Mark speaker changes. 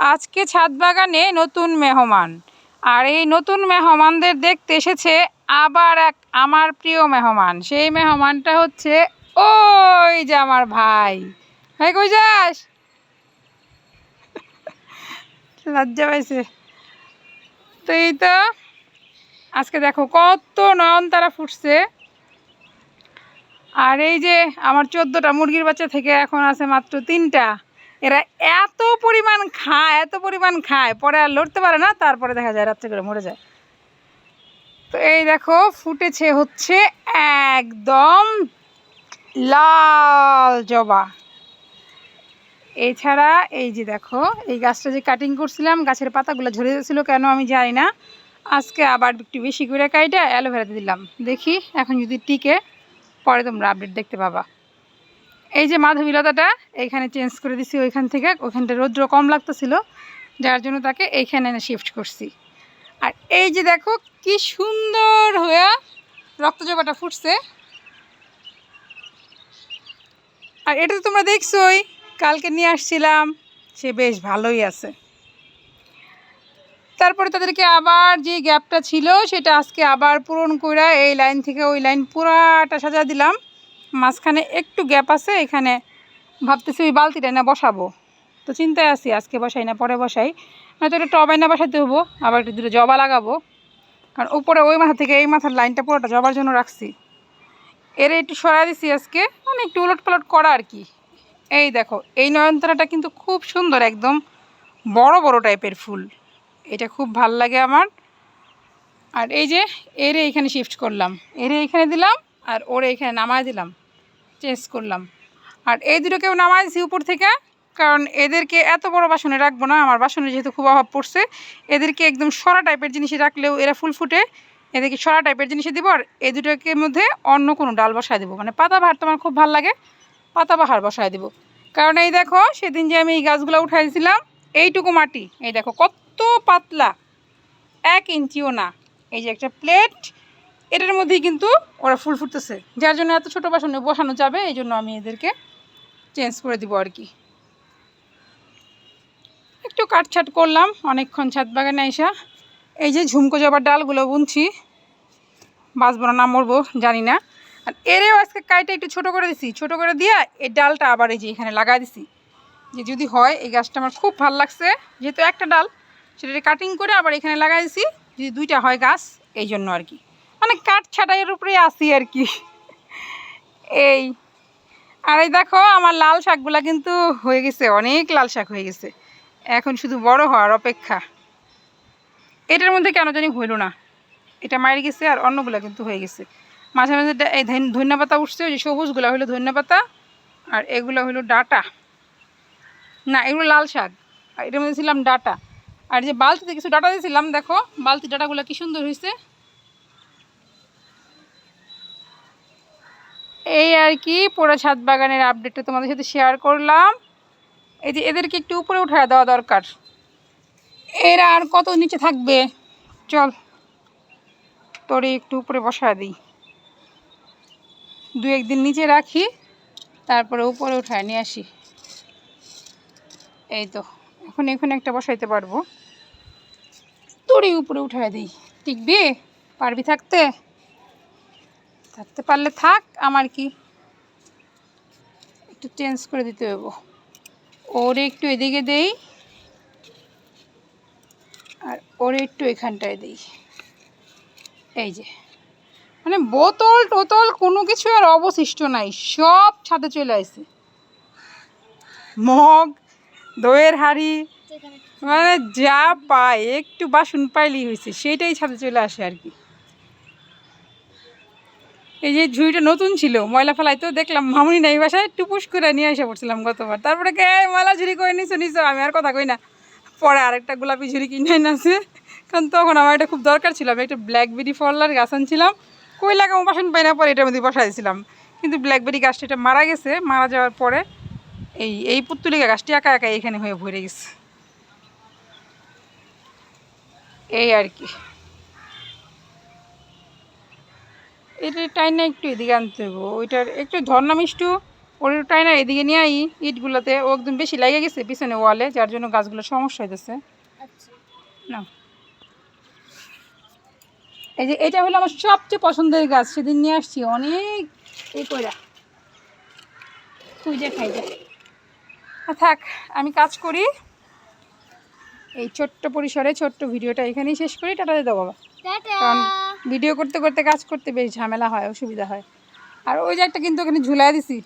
Speaker 1: আজকে ছাদ বাগানে নতুন মেহমান। আর এই নতুন মেহমানদের দেখতে এসেছে আবার এক আমার প্রিয় মেহমান। সেই মেহমানটা হচ্ছে ওই যে আমার ভাই। ভাই কই যাস? লজ্জা পাইছে। তো এই তো আজকে দেখো কত নয়নতারা ফুটছে। আর এই যে আমার চোদ্দোটা মুরগির বাচ্চা থেকে এখন আছে মাত্র তিনটা। এরা এত পরিমাণ খায়, এত পরিমাণ খায়, পরে আর লড়তে পারে না, তারপরে দেখা যায় রাত্রে করে মরে যায়। তো এই দেখো, ফুটেছে হচ্ছে একদম লাল জবা। এছাড়া এই যে দেখো, এই গাছটা যে কাটিং করছিলাম, গাছের পাতাগুলো ঝরে যাচ্ছিল কেন আমি জানি না। আজকে আবার একটু বেশি করে কাইটা অ্যালোভেরাতে দিলাম। দেখি, এখন যদি টিকে, পরে তোমরা আপডেট দেখতে পাবা। এই যে মাধবীলতাটা, এইখানে চেঞ্জ করে দিছি ওইখান থেকে। ওইখানটা রৌদ্র কম লাগতেছিল, যার জন্য তাকে এইখানে এনে শিফট করছি। আর এই যে দেখো, কি সুন্দর হয়ে রক্তজবাটা ফুটছে। আর এটা তো তোমরা দেখছোই, কালকে নিয়ে আসছিলাম, সে বেশ ভালোই আছে। তারপরে তাদেরকে আবার যে গ্যাপটা ছিল, সেটা আজকে আবার পূরণ করে এই লাইন থেকে ওই লাইন পুরাটা সাজা দিলাম। মাঝখানে একটু গ্যাপ আছে, এখানে ভাবতেছি ওই বালতিটা না বসাবো। তো চিন্তায় আছি, আজকে বসাই না, পরে বসাই। নয়তো এটা টবাই না বসাতে হব, আবার একটু দুটো জবা লাগাবো। কারণ উপরে ওই মাথা থেকে এই মাথার লাইনটা পুরোটা জবার জন্য রাখছি। এর একটু সরা দিছি আজকে মানে একটু উলট পালট করা আর কি। এই দেখো, এই নয়নতারাটা কিন্তু খুব সুন্দর, একদম বড় বড় টাইপের ফুল। এটা খুব ভালো লাগে আমার। আর এই যে, এরে এখানে শিফট করলাম। এরে এখানে দিলাম আর ওরে এখানে নামায় দিলাম চেঞ্জ করলাম। আর এই দুটোকেও নামায় দিছি উপর থেকে, কারণ এদেরকে এত বড় বাসনে রাখব না, আমার বাসনে যেহেতু খুব অভাব পড়ছে, এদেরকে একদম সরা টাইপের জিনিসে রাখলেও এরা ফুল ফুটে, এদেরকে সরা টাইপের জিনিসে দিব আর এই দুটোকে মধ্যে অন্য কোনো ডাল বসায় দেবো। মানে পাতাবাহার তোমার খুব ভালো লাগে পাতাবাহার বসায় দেবো। কারণ এই দেখো, সেদিন যে আমি এই গাছগুলো উঠাই দিয়েছিলাম এইটুকু মাটি, এই দেখো কত পাতলা, এক ইঞ্চিও না। এই যে একটা প্লেট এটার মধ্যেই কিন্তু ওরা ফুল ফুটতেছে। যার জন্য এত ছোটো বাসনে বসানো যাবে, এই জন্য আমি এদেরকে চেঞ্জ করে দিব আর কি। একটু কাটছাট করলাম, অনেকক্ষণ ছাদ বাগানে আইসা। এই যে ঝুমকো জবার ডালগুলো বুনছি, বাঁচবো না মরবো জানি না। আর এরেও আজকে কাইটা একটু ছোট করে দিছি, ছোট করে দিয়া এই ডালটা আবার এই যে এখানে লাগাই দিছি। যে যদি হয়, এই গাছটা আমার খুব ভালো লাগছে, যেহেতু একটা ডাল সেটা কাটিং করে আবার এখানে লাগাই দিছি। যদি দুইটা হয় গাছ, এই জন্য আর কি। মানে কাঠ ছাটাইয়ের উপরে আসি আর কি। এই, আর এই দেখো, আমার লাল শাকগুলা কিন্তু হয়ে গেছে, অনেক লাল শাক হয়ে গেছে। এখন শুধু বড় হওয়ার অপেক্ষা। এটার মধ্যে কেন জানি হইল না। এটা মারি গেছে আর অন্যগুলো কিন্তু হয়ে গেছে। মাঝে মাঝে এই ধন্যা পাতা উঠছে, ওই যে সবুজগুলো হলো ধন্যা পাতা আর এগুলো হলো ডাটা। না, এগুলো লাল শাক। আর এটার মধ্যে ছিলাম ডাটা। আর যে বালতিতে কিছু ডাটা দিয়েছিলাম, দেখো, বালতি ডাটাগুলো কি সুন্দর হয়েছে এই আর কি, পুরো ছাদ বাগানের আপডেটটা তোমাদের সাথে শেয়ার করলাম। এই যে এদেরকে একটু উপরে উঠায় দেওয়া দরকার। এরা আর কত নিচে থাকবে? চল, তোরে একটু উপরে বসায় দিই। দু একদিন নিচে রাখি, তারপরে উপরে উঠায় নিয়ে আসি। এই তো, এখন এখানে একটা বসাইতে পারব। তোরই উপরে উঠায় দিই। টিকবি? পারবি থাকতে? থাকতে পারলে থাক, আমার কি একটু চেঞ্জ করে দিতে হইব। ওরে একটু এদিকে দেই, আর ওরে একটু এখানটায় দিই। এই যে মানে বোতল টোতল কোনো কিছু আর অবশিষ্ট নাই, সব ছাদে চলে আসে মগ, দইয়ের হাড়ি মানে যা পায়, একটু বাসন পাইলেই হয়েছে সেটাই ছাদে চলে আসে আর কি। এই যে ঝুড়িটা নতুন ছিল, ময়লা ফেলাই তো দেখলাম মামুনি নাই বাসায়, টুপুস করে নিয়ে এসে পড়ছিলাম গতবার। তারপরে কে ময়লা ঝুড়ি করে নিছো নিছো? আমি আর কথা কই না। পরে আরেকটা গোলাপি ঝুড়ি কিনে এনেছে কারণ তখন আমার এটা খুব দরকার ছিল, আমি একটা ব্ল্যাকবেরি ফলার গাছ আনছিলাম। কই লাগাবো, বাসন পাই না, পরে এটার মধ্যে বসাই দিয়েছিলাম কিন্তু ব্ল্যাকবেরি গাছটা এটা মারা গেছে, মারা যাওয়ার পরে এই এই পুত্তুলিকা গাছটি একা একা এখানে হয়ে ভরে গেছে। এই আর কি। এটা টাইনা একটু এদিকে আনতে হইব। ওইটার একটু ঝর্ণা মিষ্টু ওটাই না এদিকে নিয়ে আই ইটগুলোতে। ও একদম বেশি লেগে গেছে পিছনে ওয়ালে যার জন্য গাছগুলো সমস্যা হইতেছে।
Speaker 2: আচ্ছা।
Speaker 1: না এই যে এটা হলো আমার সবচেয়ে পছন্দের গাছ সেদিন নিয়ে আসছি। অনেক এই কইরা। তুই যে খাই যা থাক আমি কাজ করি। এই ছোট্ট পরিসরে ছোট্ট ভিডিওটা এখানেই শেষ করি। টাটা দিয়ে দাও বাবা। কারণ ভিডিও করতে করতে কাজ করতে বেশ ঝামেলা হয়, অসুবিধা হয়। আর ওই যে একটা কিন্তু ওখানে ঝুলাই দিছি।